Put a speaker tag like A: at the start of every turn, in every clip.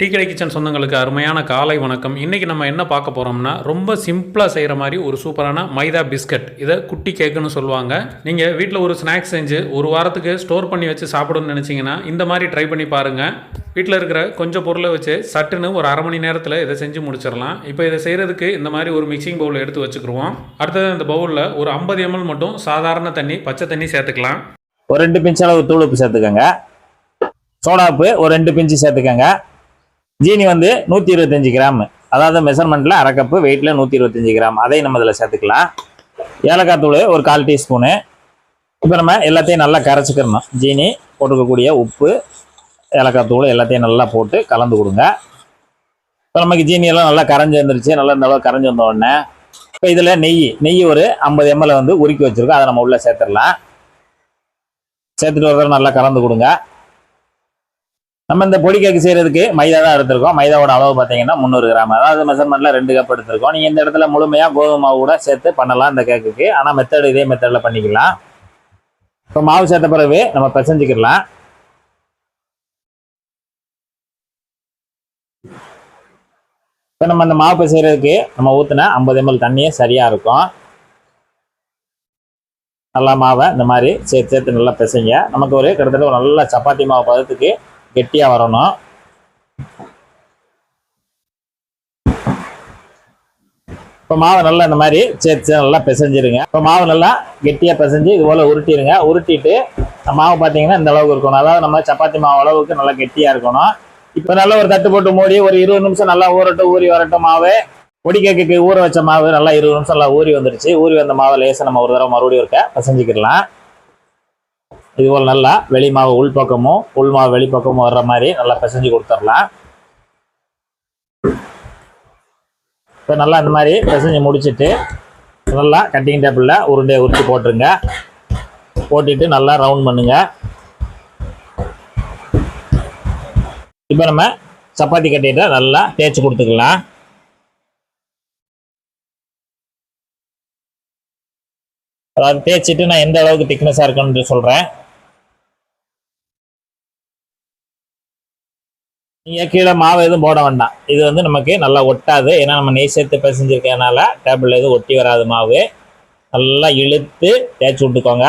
A: Tea கடை kitchen சொந்தங்களுக்கு அருமையான காலை வணக்கம். இன்றைக்கி நம்ம என்ன பார்க்க போகிறோம்னா ரொம்ப சிம்பிளாக செய்கிற மாதிரி ஒரு சூப்பரான மைதா பிஸ்கட். இதை குட்டி கேக்குன்னு சொல்லுவாங்க. நீங்கள் வீட்டில் ஒரு ஸ்நாக்ஸ் செஞ்சு ஒரு வாரத்துக்கு ஸ்டோர் பண்ணி வச்சு சாப்பிடணும்னு நினச்சிங்கன்னா இந்த மாதிரி ட்ரை பண்ணி பாருங்கள் வீட்டில் இருக்கிற கொஞ்சம் பொருளை வச்சு சட்டுன்னு ஒரு அரை மணி நேரத்தில் இதை செஞ்சு முடிச்சிடலாம். இப்போ இதை செய்கிறதுக்கு இந்த மாதிரி ஒரு மிக்சிங் பவுல் எடுத்து வச்சுக்கிருவோம் அடுத்தது இந்த பவுலில் ஒரு ஐம்பது எம்எல் மட்டும் சாதாரண தண்ணி பச்சை தண்ணி சேர்த்துக்கலாம்.
B: ஒரு ரெண்டு பிஞ்ச் அளவு தூள் உப்பு சேர்த்துக்கோங்க. சோடாப்பு ஒரு ரெண்டு பிஞ்சு சேர்த்துக்கோங்க. ஜீனி வந்து நூற்றி இருபத்தஞ்சி கிராம். அதாவது மெஷர்மெண்ட்டில் அரை கப்பு வெயிட்டில் நூற்றி இருபத்தஞ்சி கிராம். அதையும் நம்ம இதில் சேர்த்துக்கலாம். ஏலக்காய் தூள் ஒரு கால் டீஸ்பூனு. இப்போ நம்ம எல்லாத்தையும் நல்லா கரைச்சிக்கிறணும் ஜீனி போட்டுக்கக்கூடிய உப்பு ஏலக்காய் தூள் எல்லாத்தையும் நல்லா போட்டு கலந்து கொடுங்க. இப்போ நமக்கு ஜீனியெல்லாம் நல்லா கரைஞ்சி வந்துருச்சு. நல்லா இந்த அளவு கரைஞ்சி வந்த உடனே இப்போ இதில் நெய் நெய் ஒரு ஐம்பது எம்எல் வந்து உருக்கி வச்சுருக்கோம். அதை நம்ம உள்ளே சேர்த்துடலாம். சேர்த்துட்டு ஒரு தடவை நல்லா கலந்து கொடுங்க. நம்ம இந்த பொடி கேக்கு செய்யறதுக்கு மைதா தான் எடுத்திருக்கோம். மைதாவோட அளவு பார்த்தீங்கன்னா முந்நூறு கிராம். அதாவது மெஷர்மெண்ட்ல ரெண்டு கப் எடுத்திருக்கோம். நீங்கள் இந்த இடத்துல முழுமையாக கோதுமை மாவு கூட சேர்த்து பண்ணலாம் இந்த கேக்குக்கு ஆனால் மெத்தட் இதே மெத்தடில் பண்ணிக்கலாம். இப்போ மாவு சேர்த்த பிறகு நம்ம பிசைஞ்சிக்கலாம் இப்போ நம்ம அந்த மாவு செய்யறதுக்கு நம்ம ஊற்றின ஐம்பது எம்எல் தண்ணியே சரியாக இருக்கும். நல்லா மாவை இந்த மாதிரி சேர்த்து சேர்த்து நல்லா பிசைங்க. நமக்கு ஒரு கிட்டத்தட்ட ஒரு நல்ல சப்பாத்தி மாவு பதத்துக்கு கெட்டியாக வரணும். இப்போ மாவை நல்லா இந்த மாதிரி சேர்த்து நல்லா பிசைஞ்சிருங்க. இப்போ மாவு நல்லா கெட்டியாக பிசைஞ்சு இது போல் உருட்டிடுங்க உருட்டிட்டு மாவு பார்த்தீங்கன்னா இந்த அளவுக்கு இருக்கணும். அதாவது நம்ம சப்பாத்தி மாவு அளவுக்கு நல்லா கெட்டியாக இருக்கணும். இப்போ நல்லா ஒரு தட்டு போட்டு மூடி ஒரு இருபது நிமிஷம் நல்லா ஊறட்டும் ஊறி வரட்டும் மாவு. பொடிக்கேக்கு ஊற வச்ச மாவு நல்லா இருபது நிமிஷம் நல்லா ஊறி வந்துருச்சு. ஊறி வந்த மாவு லேசாக நம்ம ஒரு தடவை மறுபடியும் இருக்க பிசைஞ்சிக்கிடலாம். இது போல் நல்லா வெளி மாவு உள் பக்கமும் உள் மாவு வெளிப்பக்கமும் வர்ற மாதிரி நல்லா பிசைஞ்சு கொடுத்துடலாம் இப்போ நல்லா இந்த மாதிரி பிசைஞ்சு முடிச்சுட்டு நல்லா கட்டிங் டேப்பிளில் உருண்டையை உரித்து போட்டுருங்க. போட்டுட்டு நல்லா ரவுண்ட் பண்ணுங்க. இப்போ நம்ம சப்பாத்தி கட்டிட்டு நல்லா தேய்ச்சி கொடுத்துக்கலாம். அதாவது தேய்ச்சிட்டு நான் எந்த அளவுக்கு திக்னஸாக இருக்குன்னு சொல்கிறேன் நீங்கள் கீழே மாவு எதுவும் போட வேண்டாம். இது வந்து நமக்கு நல்லா ஒட்டாது. ஏன்னா நம்ம நெய் சேர்த்து பிசைஞ்சிருக்கனால டேபிள் எதுவும் ஒட்டி வராது மாவு. நல்லா இழுத்து தேய்ச்சி விட்டுக்கோங்க.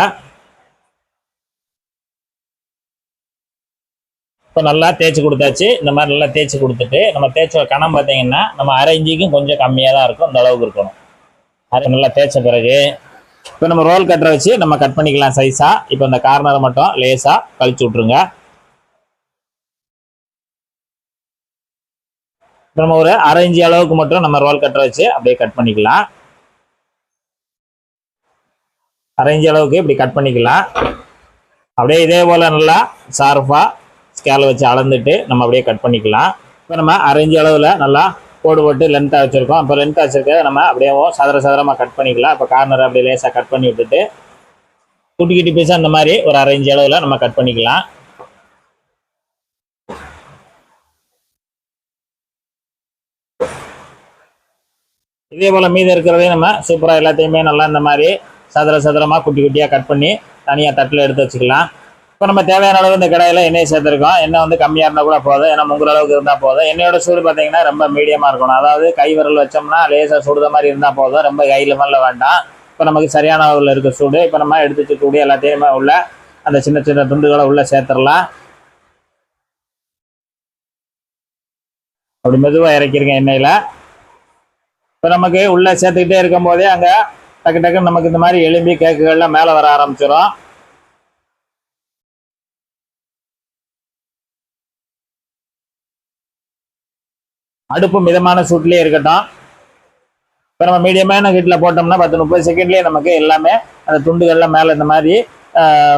B: இப்போ நல்லா தேய்ச்சி கொடுத்தாச்சு. இந்த மாதிரி நல்லா தேய்ச்சி கொடுத்துட்டு நம்ம தேய்ச்ச கணம் பார்த்தீங்கன்னா நம்ம அரை இஞ்சிக்கும் கொஞ்சம் கம்மியாக தான் இருக்கும். அந்த அளவுக்கு இருக்கணும். அது நல்லா தேய்ச்ச பிறகு இப்போ நம்ம ரோல் கட்டரை வச்சு நம்ம கட் பண்ணிக்கலாம் சைஸாக இப்போ இந்த கார்னரை மட்டும் லேசாக கழிச்சு விட்ருங்க நம்ம ஒரு அரை இஞ்சி அளவுக்கு மட்டும் நம்ம ரோல் கட்டரை வச்சு அப்படியே கட் பண்ணிக்கலாம். அரை இஞ்சி அளவுக்கு இப்படி கட் பண்ணிக்கலாம். அப்படியே இதே போல் நல்லா சார்ஃபாக ஸ்கேலை வச்சு அளந்துட்டு நம்ம அப்படியே கட் பண்ணிக்கலாம். இப்போ நம்ம அரை இஞ்சி அளவில் நல்லா கோடு போட்டு லென்த்தாக வச்சுருக்கோம். இப்போ லென்த்தாக வச்சுருக்கத நம்ம அப்படியே சதுர சதுரமாக கட் பண்ணிக்கலாம். இப்போ கார்னர் அப்படியே லேசாக கட் பண்ணி விட்டுட்டு குட்டி குட்டி பீஸாக அந்த மாதிரி ஒரு அரை இஞ்சி அளவில் நம்ம கட் பண்ணிக்கலாம். இதே போல் மீதி இருக்கிறதையும் நம்ம சூப்பராக எல்லாத்தையுமே நல்லா இந்த மாதிரி சதுர சதுரமாக குட்டி குட்டியாக கட் பண்ணி தனியாக தட்டில் எடுத்து வச்சுக்கலாம். இப்போ நம்ம தேவையான அளவு இந்த கடையில் எண்ணெய் சேர்த்துருக்கோம். எண்ணெய் வந்து கம்மியாக இருந்தால் கூட போதும். ஏன்னா முங்குற அளவுக்கு இருந்தால் போதும். எண்ணெயோட சூடு பார்த்தீங்கன்னா ரொம்ப மீடியமாக இருக்கணும். அதாவது கை விரல் வச்சோம்னா லேசாக சுடுத மாதிரி இருந்தால் போதும். ரொம்ப கையில் மல்ல வேண்டாம். இப்போ நமக்கு சரியான அளவில் இருக்க சூடு. இப்போ நம்ம எடுத்து வச்சுக்கூடிய எல்லாத்தையுமே உள்ள அந்த சின்ன சின்ன துண்டுகளை உள்ளே சேர்த்துடலாம் அப்படி மெதுவாக இறக்கிருங்க எண்ணெயில். இப்போ நமக்கு உள்ளே சேர்த்துக்கிட்டே இருக்கும் போதே அங்கே டக்கு டக்குன்னு நமக்கு இந்த மாதிரி எலும்பி கேக்குகள்லாம் மேலே வர ஆரம்பிச்சிடும் அடுப்பு மிதமான சூட்லேயே இருக்கட்டும். இப்போ நம்ம மீடியமான ஹீட்டில் போட்டோம்னா பத்து முப்பது செகண்ட்லேயே நமக்கு எல்லாமே அந்த துண்டுகள்லாம் மேலே இந்த மாதிரி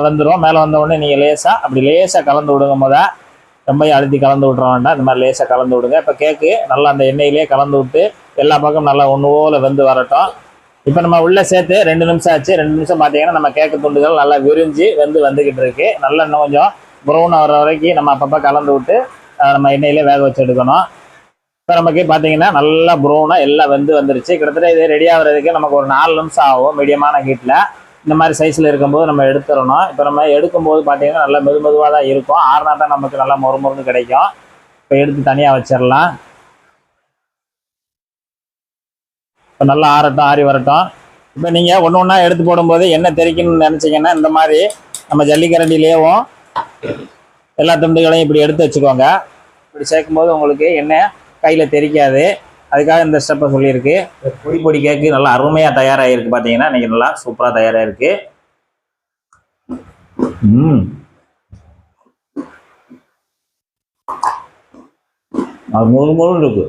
B: வந்துடும் மேலே வந்த உடனே நீங்கள் லேசாக அப்படி லேசாக கலந்து விடுங்க முத ரொம்ப அழுத்தி கலந்து விட்ற வேண்டாம். இந்த மாதிரி லேசாக கலந்து விடுங்க. இப்போ கேக்கு நல்லா அந்த எண்ணெயிலே கலந்து விட்டு எல்லா பக்கம் நல்லா ஒன்று வந்து வெந்து வரட்டும். இப்போ நம்ம உள்ளே சேர்த்து ரெண்டு நிமிஷம் ஆச்சு. ரெண்டு நிமிஷம் பார்த்தீங்கன்னா நம்ம கேக்கு துண்டுகள் நல்லா விரிஞ்சு வெந்து வந்துக்கிட்டு இருக்கு. நல்லா இன்னும் கொஞ்சம் ப்ரௌன் வர வரைக்கும் நம்ம அப்பப்போ கலந்து விட்டு நம்ம எண்ணெயிலே வேக வச்சு எடுக்கணும். இப்போ நமக்கு பார்த்தீங்கன்னா நல்லா ப்ரௌனாக எல்லாம் வெந்து வந்துருச்சு. கிட்டத்தட்ட இது ரெடி ஆகிறதுக்கு நமக்கு ஒரு நாலு நிமிஷம் ஆகும் மீடியமான ஹீட்டில் இந்த மாதிரி சைஸில் இருக்கும்போது நம்ம எடுத்துடணும். இப்போ நம்ம எடுக்கும்போது பார்த்தீங்கன்னா நல்லா மெது மெதுவாக தான் இருக்கும். ஆறுனா தான் நமக்கு நல்லா மொறுமொறுன்னு கிடைக்கும். இப்போ எடுத்து தனியாக வச்சிடலாம். இப்போ நல்லா ஆறட்டும் ஆறி வரட்டும். இப்போ நீங்கள் ஒன்று ஒன்றா எடுத்து போடும்போது என்ன தெரிக்கணும்னு நினச்சிங்கன்னா இந்த மாதிரி நம்ம ஜல்லிக்கரண்டிலேயும் எல்லா துண்டுகளையும் இப்படி எடுத்து வச்சுக்கோங்க. இப்படி சேர்க்கும்போது உங்களுக்கு எண்ணெய் கையில் தெரிக்காது. அதுக்காக இந்த ஸ்டெப்பை சொல்லியிருக்கு. பொடி பொடி கேக்கு நல்லா அருமையாக தயாராகிருக்கு பார்த்தீங்கன்னா இன்னைக்கு நல்லா சூப்பராக தயாராகிருக்கு ம். அது முழு முழு இருக்கு.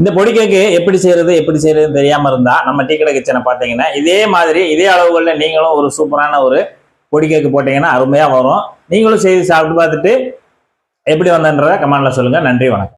B: இந்த பொடி கேக்கு எப்படி செய்யறது எப்படி செய்யறதுன்னு தெரியாம இருந்தா நம்ம டீ கடை கிச்சனை பார்த்தீங்கன்னா இதே மாதிரி இதே அளவுகளில் நீங்களும் ஒரு சூப்பரான ஒரு பொடி கேக்கு போட்டீங்கன்னா அருமையா வரும். நீங்களும் செய்து சாப்பிட்டு பார்த்துட்டு எப்படி வந்தன்றதை கமெண்ட்ல சொல்லுங்க. நன்றி வணக்கம்.